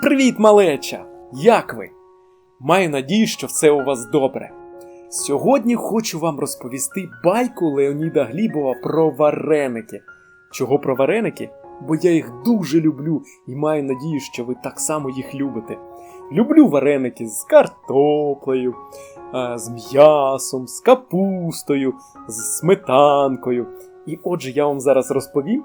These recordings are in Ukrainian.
Привіт, малеча! Як ви? Маю надію, що все у вас добре. Сьогодні хочу вам розповісти байку Леоніда Глібова про вареники. Чого про вареники? Бо я їх дуже люблю і маю надію, що ви так само їх любите. Люблю вареники з картоплею, е, з м'ясом, з капустою, з сметанкою. І отже, я вам зараз розповім.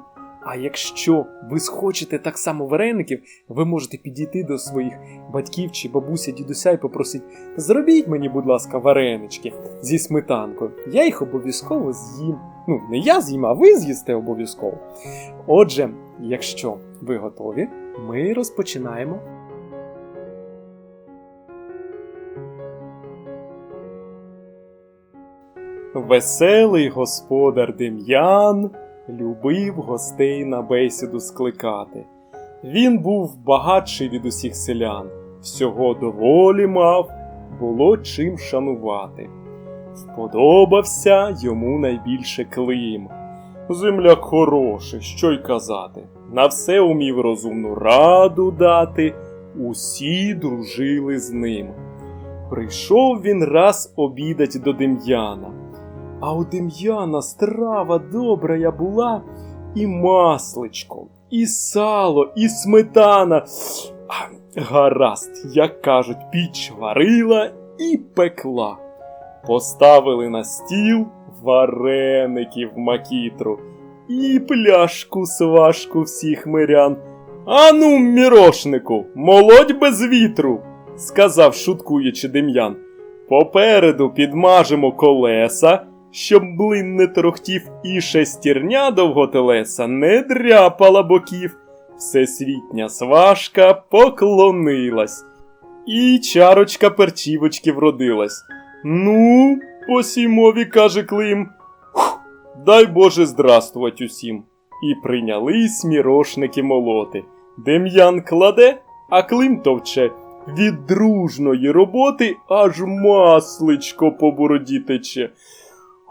А якщо ви схочете так само вареників, ви можете підійти до своїх батьків чи бабуся, дідуся і попросити: зробіть мені, будь ласка, варенички зі сметанкою. Я їх обов'язково з'їм. Ну, не я з'їм, а ви з'їсте обов'язково. Отже, якщо ви готові, ми розпочинаємо. Веселий господар Дем'ян любив гостей на бесіду скликати. Він був багатший від усіх селян, всього доволі мав, було чим шанувати. Сподобався йому найбільше Клим. Земляк хороший, що й казати. На все умів розумну раду дати, усі дружили з ним. Прийшов він раз обідать до Дем'яна. А у Дем'яна страва добрая була, і масличко, і сало, і сметана. А, гаразд, як кажуть, піч варила і пекла. Поставили на стіл вареників макітру і пляшку сважку всіх мирян. Ану, мірошнику, молодь без вітру, сказав, шуткуючи Дем'ян. Попереду підмажемо колеса щоб блин не торохтів і шестірня довготелеса не дряпала боків. Всесвітня сважка поклонилась, і чарочка перчівочки вродилась. Ну, по сімові, каже Клим. Дай Боже здравствувати усім. І прийнялись мірошники молоти. Дем'ян кладе, а Клим товче. Від дружної роботи аж масличко по бороді тече.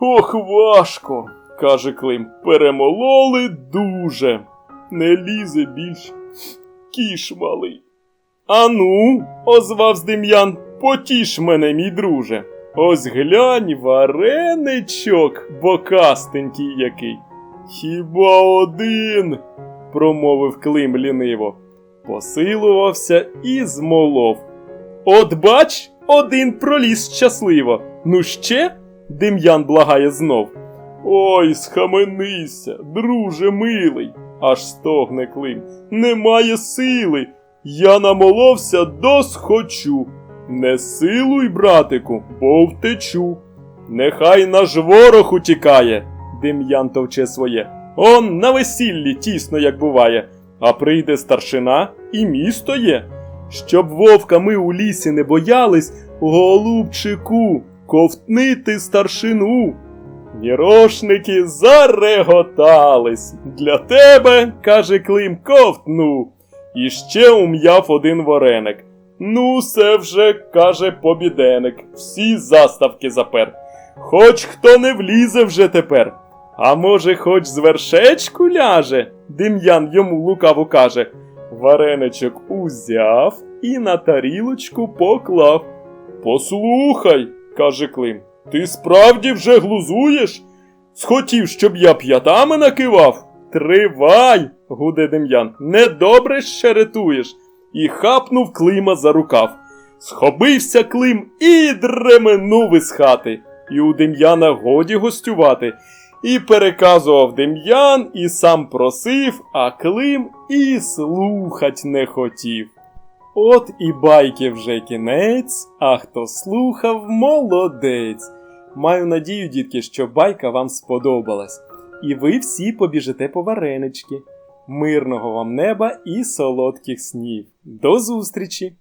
Ох, важко, каже Клим. Перемололи дуже. Не лізе більш кіш малий. Ану, озвався Дем'ян, потіш мене, мій друже. Ось глянь, вареничок, бокастенький який. Хіба один? промовив Клим ліниво. Посилувався і змолов. От бач, один проліз щасливо. Ну ще? Дем'ян благає знов. Ой, схаменися, друже милий, аж стогне Клим. Немає сили. Я намоловся досхочу. Не силуй, братику, бо втечу. Нехай наш ворог утікає, Дем'ян товче своє. Он на весіллі тісно, як буває, а прийде старшина і місто є. Щоб вовка ми у лісі не боялись, голубчику, ковтнити старшину. Мірошники зареготались. Для тебе, каже Клим, ковтну. І ще ум'яв один вареник. Ну, це вже, каже побіденик, всі заставки запер. Хоч хто не влізе вже тепер. А може, хоч з вершечку ляже? Дем'ян йому лукаво каже. Вареничок узяв і на тарілочку поклав. Послухай, каже Клим, ти справді вже глузуєш? Схотів, щоб я п'ятами накивав? Тривай, гуде Дем'ян, недобре щеретуєш. І хапнув Клима за рукав. Схопився Клим і дременув із хати. І у Дем'яна годі гостювати. І переказував Дем'ян, і сам просив, а Клим і слухать не хотів. От і байки вже кінець, а хто слухав, молодець. Маю надію, дітки, що байка вам сподобалась, і ви всі побіжите по варенички. Мирного вам неба і солодких снів. До зустрічі!